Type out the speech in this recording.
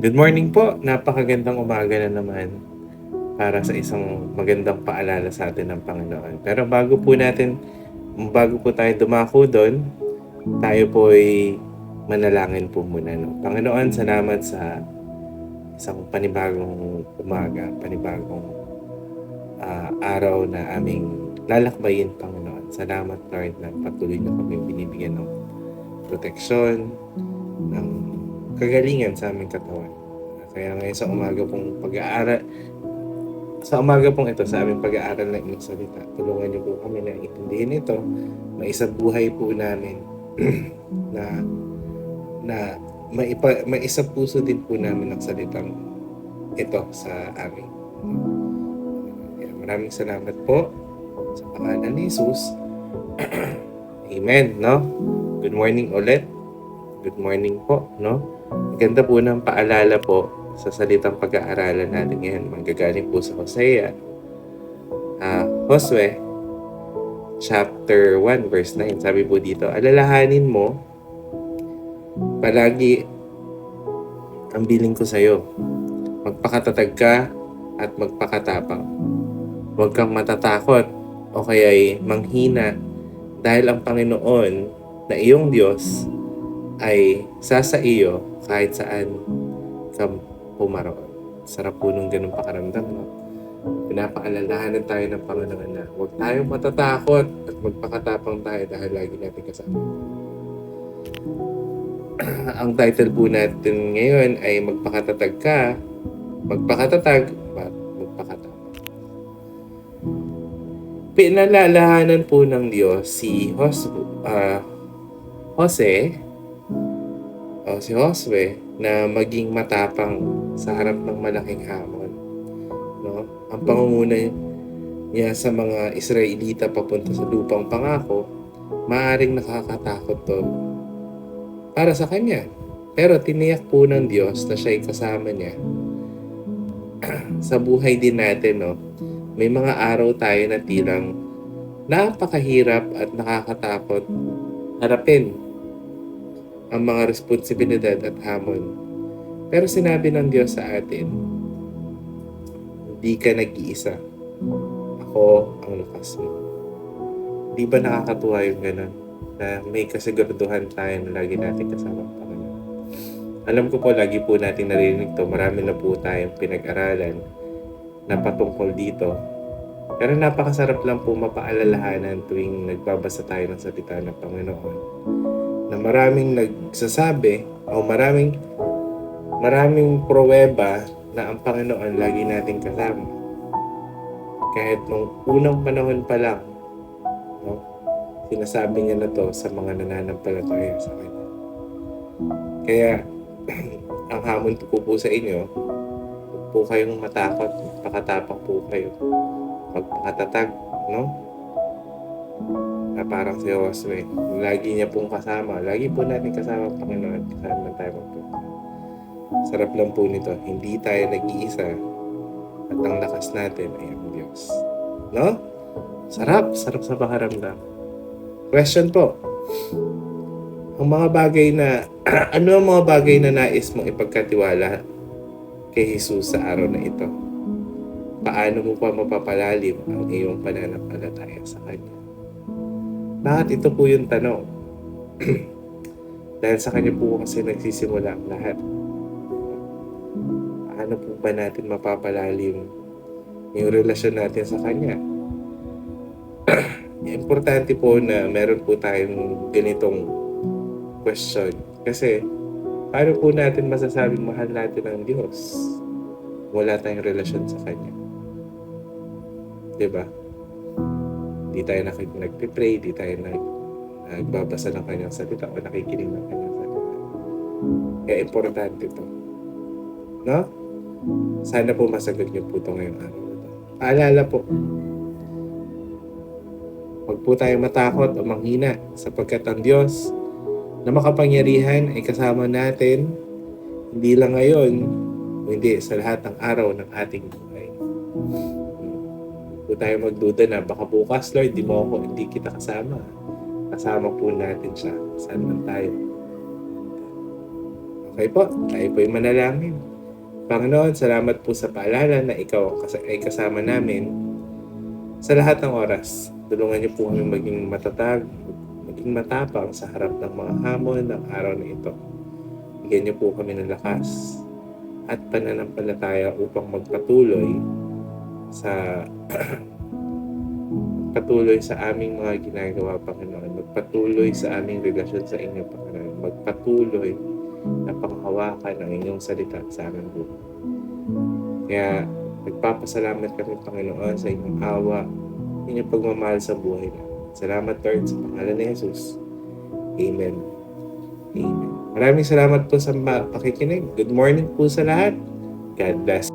Good morning po. Napakagandang umaga na naman para sa isang magandang paalala sa atin ng Panginoon. Pero bago po natin, bago po tayo dumako doon, tayo po ay manalangin po muna. No? Panginoon, salamat sa isang panibagong umaga, panibagong ah, araw na aming lalakbayin, Panginoon. Salamat, Lord, na patuloy na kami binibigyan ng proteksyon, ng kagalingan sa aming katawan. Kaya ngayon sa umaga pong pag-aaral, sa umaga pong ito, sa aming pag-aaral ng inyong salita, tulungan niyo po kami na intindihin ito, maisabuhay po namin na na maipa, maisa puso din po namin ang salitang ito sa amin. Kaya maraming salamat po sa pangalan ni Jesus. Amen, no? Good morning ulit. Good morning po, no? Ganda po ng paalala po sa salitang pag-aaralan natin ngayon. Manggagaling po sa Hosea. Ah, Josue, chapter 1, verse 9. Sabi po dito, alalahanin mo, palagi ang biling ko sa'yo. Magpakatatag ka at magpakatapang. Huwag kang matatakot o kaya'y manghina dahil ang Panginoon na iyong Diyos ay sasa iyo kahit saan ka pumaroon. Sarap po nung ganun pakaramdam, no? Pinapaalalahanan tayo ng Panginoon na huwag tayong matatakot at magpakatapang tayo dahil lagi natin kasama. Ang title po natin ngayon ay magpakatatag ka, magpakatatag, at magpakatapang. Pinalalahanan po ng Diyos si Jos, ah, Jose o si Josue na maging matapang sa harap ng malaking hamon. No? Ang pangunguna niya sa mga Israelita papunta sa lupang pangako, maaring nakakatakot to para sa kanya. Pero tiniyak po ng Diyos na siya'y kasama niya. sa buhay din natin, no? may mga araw tayo na tilang napakahirap at nakakatakot harapin ang mga responsibilidad at hamon. Pero sinabi ng Diyos sa atin, hindi ka nag-iisa. Ako ang lakas mo. Di ba nakakatuwa yung ganun? Na may kasiguraduhan tayo na lagi natin kasama ang Panginoon. Alam ko po, lagi po natin narinig to. Marami na po tayong pinag-aralan na patungkol dito. Pero napakasarap lang po mapaalalahanan tuwing nagbabasa tayo ng salita ng Panginoon na maraming nagsasabi o maraming maraming pruweba na ang Panginoon lagi nating kasama. Kahit nung unang panahon pa lang, no, sinasabi niya na to sa mga nananampalataya sa Kanya. Kaya, ang hamon ko po sa inyo, huwag po kayong matakot, pakatapak po kayo. Magpakatatag, no? Na parang si Josue. Lagi niya pong kasama. Lagi po natin kasama ang Panginoon. Kasama tayo magpunta. Sarap lang po nito. Hindi tayo nag-iisa. At ang lakas natin ay ang Diyos. No? Sarap. Sarap sa pakaramdam. Question po. Ang mga bagay na, ano ang mga bagay na nais mong ipagkatiwala kay Jesus sa araw na ito? Paano mo pa mapapalalim ang iyong pananampalataya sa Kanya? Bakit ito po yung tanong? Dahil sa kanya po kasi nagsisimula ang lahat. Paano po ba natin mapapalalim yung relasyon natin sa kanya? Importante po na meron po tayong ganitong question. Kasi, paano po natin masasabing mahal natin ang Diyos? Wala tayong relasyon sa Kanya. 'Di ba? Di tayo nagpipray, di tayo nag, nagbabasa ng kanyang salita o nakikinig ng kanyang salita. Kaya importante to. No? Sana po masagot niyo po ito ngayong araw. Paalala po, huwag po tayong matakot o manghina sapagkat ang Diyos na makapangyarihan ay kasama natin hindi lang ngayon o hindi sa lahat ng araw ng ating buhay po tayo magduda na baka bukas, Lord, di mo ako, hindi kita kasama. Kasama po natin siya. Saan man tayo. Okay po, tayo po yung manalangin. Panginoon, salamat po sa paalala na ikaw ay kasama namin sa lahat ng oras. Tulungan niyo po kami maging matatag, maging matapang sa harap ng mga hamon ng araw na ito. Bigyan niyo po kami ng lakas at pananampalataya upang magpatuloy sa patuloy sa aming mga ginagawa, Panginoon. Magpatuloy sa aming relasyon sa inyo, Panginoon. Magpatuloy na panghawakan ang inyong salita sa aming buhay. Kaya nagpapasalamat kami, Panginoon, sa inyong awa, inyong pagmamahal sa buhay namin. Salamat, Lord, sa pangalan ni Jesus. Amen. Amen. Maraming salamat po sa pakikinig. Good morning po sa lahat. God bless.